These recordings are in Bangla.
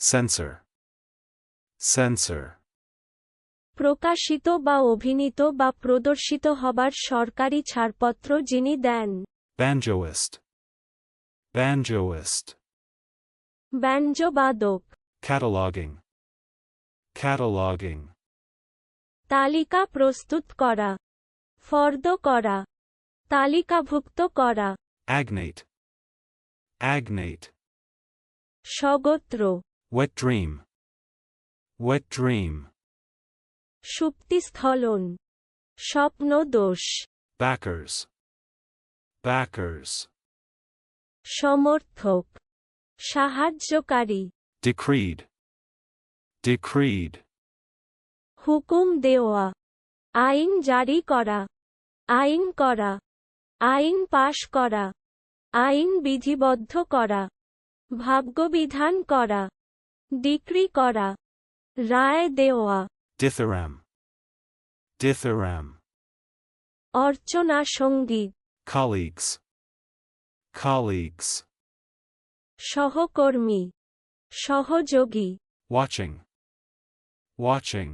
Censor. Censor. প্রকাশিত বা অভিনীত বা প্রদর্শিত হবার সরকারি ছাড়পত্র যিনি দেন Banjoist. Banjoist. ব্যঞ্জবাদক Cataloging. Cataloging. তালিকা প্রস্তুত করা ফর্দ করা তালিকাভুক্ত করা Agnate. Agnate. স্বগোত্র Wet dream. Wet dream. সুপ্তিস্থলন স্বপ্নদোষ Backers. Backers. সমর্থক সাহায্যকারী Decreed. Decreed. হুকুম দেওয়া আইন জারি করা আইন করা আইন পাশ করা আইন বিধিবদ্ধ করা ভাগ্যবিধান করা ডিক্রি করা রায় দেওয়া Dithyram. Dithyram. অর্চনা সংগীত Colleagues. Colleagues. সহকর্মী সহযোগী Watching. Watching.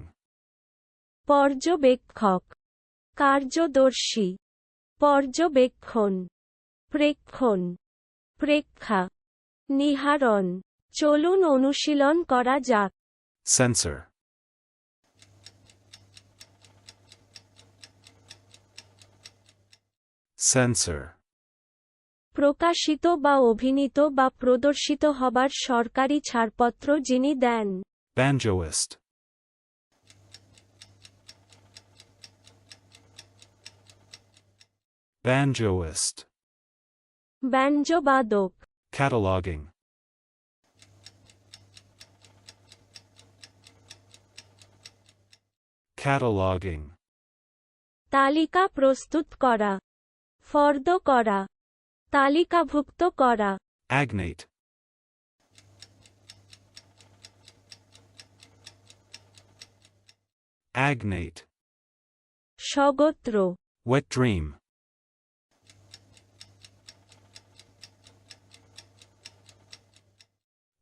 পর্যবেক্ষক কার্যদর্শী পর্যবেক্ষণ প্রেক্ষণ প্রেক্ষা নিহারণ চলুন অনুশীলন করা যাক Censor. Censor. প্রকাশিত বা অভিনীত বা প্রদর্শিত হবার সরকারি ছাড়পত্র যিনি দেন Banjoist. Banjoist. ব্যঞ্জবাদক Cataloging. Cataloging. তালিকা প্রস্তুত করা ফর্দ করা তালিকাভুক্ত করা Agnate. Agnate. স্বগোত্র Wet dream.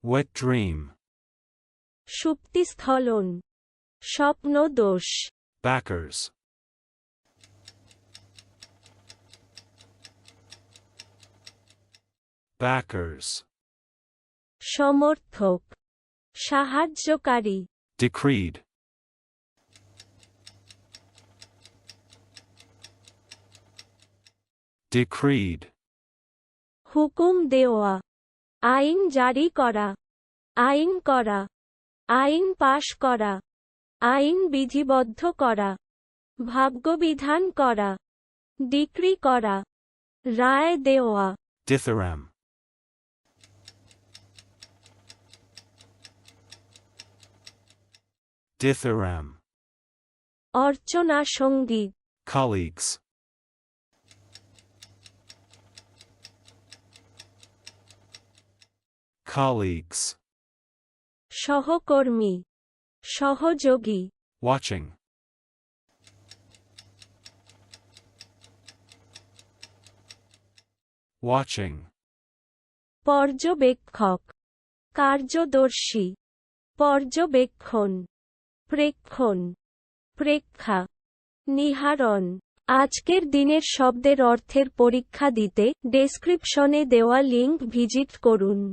Wet dream. সুপ্তিস্থলন স্বপ্নদোষ Backers. Backers. সমর্থক সাহায্যকারী Decreed. Decreed. হুকুম দেওয়া আইন জারি করা আইন করা আইন পাশ করা আইন বিধিবদ্ধ করা ভাগ্যবিধান করা ডিক্রি করা রায় দেওয়া Dithyram. Dithyram. অর্চনা সংগীত Colleagues. Colleagues. সহকর্মী সহযোগী। Watching. Watching. পর্যবেক্ষক। কার্যদর্শী। পর্যবেক্ষণ। প্রেক্ষণ। প্রেক্ষা। নিহারণ। আজকের দিনের শব্দের অর্থের পরীক্ষা দিতে ডেসক্রিপশনে দেওয়া লিঙ্ক ভিজিট করুন।